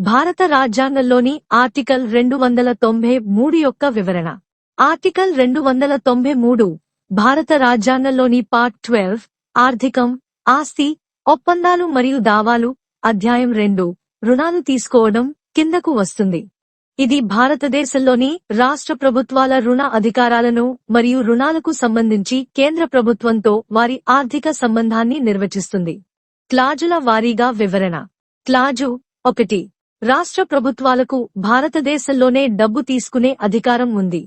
భారత రాజ్యాంగంలోని ఆర్టికల్ రెండు వందల తొంభై మూడు యొక్క వివరణ. ఆర్టికల్ రెండు వందల తొంభై మూడు భారత రాజ్యాంగంలోని పార్ట్ ట్వెల్వ్ ఆర్థికం ఆస్తి ఒప్పందాలు మరియు దావాలు అధ్యాయం రెండు రుణాలు తీసుకోవడం కిందకు వస్తుంది. ఇది భారతదేశంలోని రాష్ట్ర ప్రభుత్వాల రుణ అధికారాలను మరియు రుణాలకు సంబంధించి కేంద్ర ప్రభుత్వంతో వారి ఆర్థిక సంబంధాన్ని నిర్వచిస్తుంది. క్లాజుల వారీగా వివరణ. క్లాజు ఒకటి రాష్ట్ర ప్రభుత్వాలకు భారతదేశంలోనే డబ్బు తీసుకునే అధికారం ఉంది.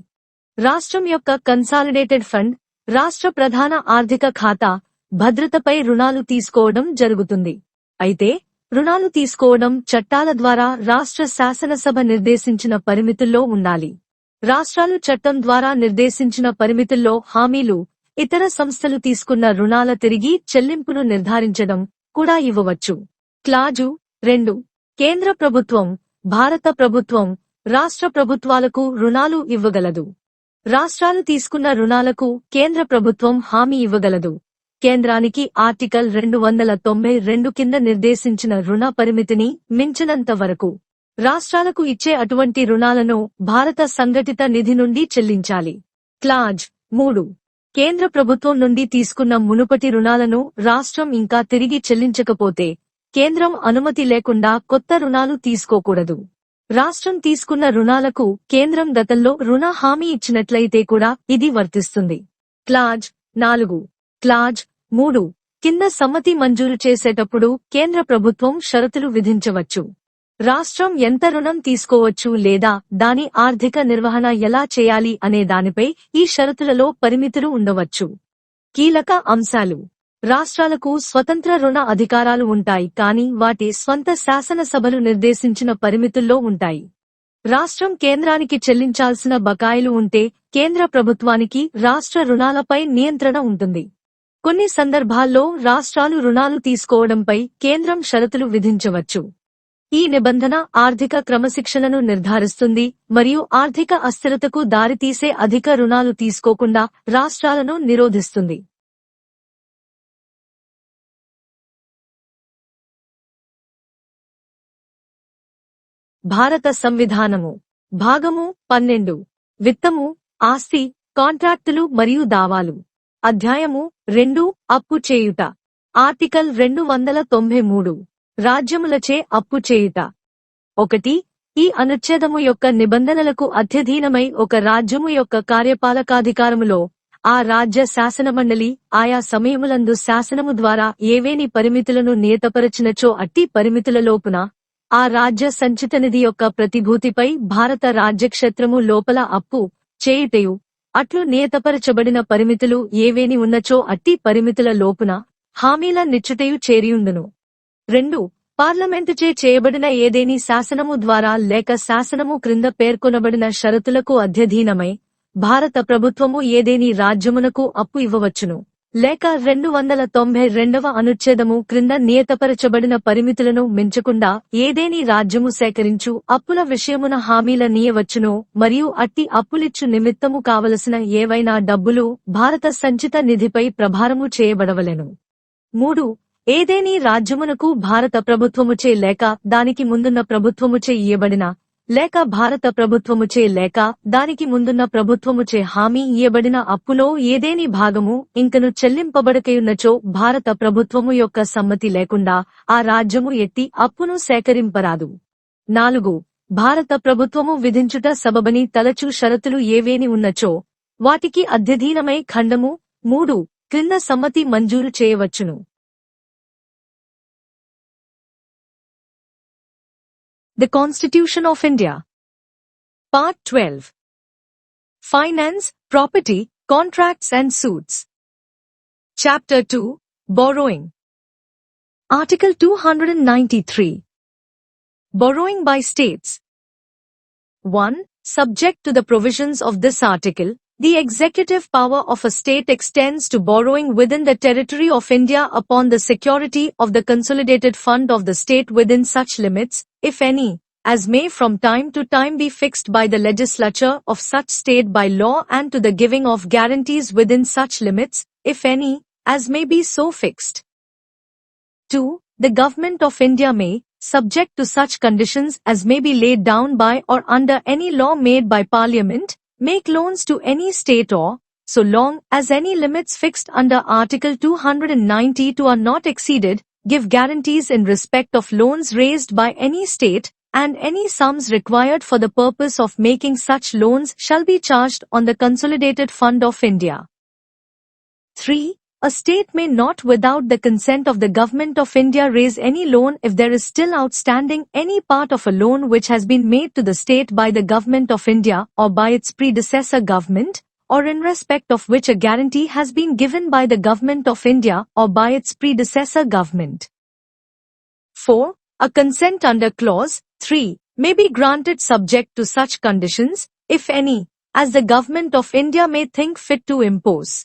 రాష్ట్రం యొక్క కన్సాలిడేటెడ్ ఫండ్ రాష్ట్ర ప్రధాన ఆర్థిక ఖాతా భద్రతపై రుణాలు తీసుకోవడం జరుగుతుంది. అయితే రుణాలు తీసుకోవడం చట్టాల ద్వారా రాష్ట్ర శాసనసభ నిర్దేశించిన పరిమితుల్లో ఉండాలి. రాష్ట్రాలు చట్టం ద్వారా నిర్దేశించిన పరిమితుల్లో హామీలు ఇతర సంస్థలు తీసుకున్న రుణాల తిరిగి చెల్లింపును నిర్ధారించడం కూడా ఇవ్వవచ్చు. క్లాజు రెండు కేంద్ర ప్రభుత్వం భారత ప్రభుత్వం రాష్ట్ర ప్రభుత్వాలకు రుణాలు ఇవ్వగలదు. రాష్ట్రాలు తీసుకున్న రుణాలకు కేంద్ర ప్రభుత్వం హామీ ఇవ్వగలదు. కేంద్రానికి ఆర్టికల్ రెండు వందల తొంభై రెండు కింద నిర్దేశించిన రుణ పరిమితిని మించినంత వరకు రాష్ట్రాలకు ఇచ్చే అటువంటి రుణాలను భారత సంఘటిత నిధి నుండి చెల్లించాలి. క్లాజ్ మూడు. కేంద్ర ప్రభుత్వం నుండి తీసుకున్న మునుపటి రుణాలను రాష్ట్రం ఇంకా తిరిగి చెల్లించకపోతే కేంద్రం అనుమతి లేకుండా కొత్త రుణాలు తీసుకోకూడదు. రాష్ట్రం తీసుకున్న రుణాలకు కేంద్రం గతంలో రుణ హామీ ఇచ్చినట్లయితే కూడా ఇది వర్తిస్తుంది. క్లాజ్ నాలుగు. క్లాజ్ మూడు. కింద సమ్మతి మంజూరు చేసేటప్పుడు కేంద్ర ప్రభుత్వం షరతులు విధించవచ్చు. రాష్ట్రం ఎంత రుణం తీసుకోవచ్చు లేదా దాని ఆర్థిక నిర్వహణ ఎలా చేయాలి అనే దానిపై ఈ షరతులలో పరిమితులు ఉండవచ్చు. కీలక అంశాలు. రాష్ట్రాలకు స్వతంత్ర రుణ అధికారాలు ఉంటాయి కానీ వాటి స్వంత శాసనసభలు నిర్దేశించిన పరిమితుల్లో ఉంటాయి. రాష్ట్రం కేంద్రానికి చెల్లించాల్సిన బకాయిలు ఉంటే కేంద్ర ప్రభుత్వానికి రాష్ట్ర రుణాలపై నియంత్రణ ఉంటుంది. కొన్ని సందర్భాల్లో రాష్ట్రాలు రుణాలు తీసుకోవడంపై కేంద్రం షరతులు విధించవచ్చు. ఈ నిబంధన ఆర్థిక క్రమశిక్షణను నిర్ధారిస్తుంది మరియు ఆర్థిక అస్థిరతకు దారితీసే అధిక రుణాలు తీసుకోకుండా రాష్ట్రాలను నిరోధిస్తుంది. భారత సంవిధానము. భాగము పన్నెండు. విత్తము ఆస్తి కాంట్రాక్టులు మరియు దావాలు. అధ్యాయము రెండు అప్పు చేయుట. ఆర్టికల్ రెండు వందల తొంభై మూడు. రాజ్యములచే అప్పు చేయుట. ఒకటి ఈ అనుచ్ఛేదము యొక్క నిబంధనలకు అత్యధీనమై ఒక రాజ్యము యొక్క కార్యపాలకాధికారములో ఆ రాజ్య శాసనమండలి ఆయా సమయములందు శాసనము ద్వారా ఏవేని పరిమితులను నియతపరచినచో అట్టి పరిమితుల లోపున ఆ రాజ్య సంచిత నిధి యొక్క ప్రతిభూతిపై భారత రాజ్యక్షేత్రము లోపల అప్పు చేయుటయు. అట్లు నియతపరచబడిన పరిమితులు ఏవేని ఉన్నచో అట్టి పరిమితుల లోపున హామీల నిచ్చుటయు చేరియుండును. రెండు పార్లమెంటుచే చేయబడిన ఏదేని శాసనము ద్వారా లేక శాసనము క్రింద పేర్కొనబడిన షరతులకు అధ్యధీనమై భారత ప్రభుత్వము ఏదేని రాజ్యమునకు అప్పు ఇవ్వవచ్చును. లేక రెండు వందల తొంభై రెండవ అనుచ్ఛేదము క్రింద నియతపరచబడిన పరిమితులను మించకుండా ఏదేని రాజ్యము సేకరించు అప్పుల విషయమున హామీల నీయవచ్చును మరియు అట్టి అప్పులిచ్చు నిమిత్తము కావలసిన ఏవైనా డబ్బులు భారత సంచిత నిధిపై ప్రభారము చేయబడవలెను. మూడు ఏదేని రాజ్యమునకు భారత ప్రభుత్వముచే లేక దానికి ముందున్న ప్రభుత్వముచే ఇయ్యబడిన లేక భారత ప్రభుత్వముచే లేక దానికి ముందున్న ప్రభుత్వముచే హామీ ఇయ్యబడిన అప్పులో ఏదేని భాగము ఇంకను చెల్లింపబడకయున్నచో భారత ప్రభుత్వము యొక్క సమ్మతి లేకుండా ఆ రాజ్యము ఎత్తి అప్పును సేకరింపరాదు. నాలుగు. భారత ప్రభుత్వము విధించుట సబబని తలచు షరతులు ఏవేని ఉన్నచో వాటికి అధ్యధీనమై ఖండము. మూడు. క్రింద సమ్మతి మంజూరు చేయవచ్చును. The Constitution of India. Part 12. Finance, Property, Contracts and Suits. Chapter 2. Borrowing. Article 293. Borrowing by states. 1. Subject to the provisions of this article, the executive power of a state extends to borrowing within the territory of India upon the security of the consolidated fund of the state within such limits, if any, as may from time to time be fixed by the legislature of such state by law and to the giving of guarantees within such limits, if any, as may be so fixed. 2. The Government of India may, subject to such conditions as may be laid down by or under any law made by Parliament, make loans to any state or, so long as any limits fixed under Article 292 are not exceeded, give guarantees in respect of loans raised by any state, and any sums required for the purpose of making such loans shall be charged on the Consolidated Fund of India. 3. A state may not without the consent of the Government of India raise any loan if there is still outstanding any part of a loan which has been made to the state by the Government of India or by its predecessor government, or in respect of which a guarantee has been given by the Government of India or by its predecessor government. 4. A consent under clause 3 may be granted subject to such conditions, if any, as the Government of India may think fit to impose.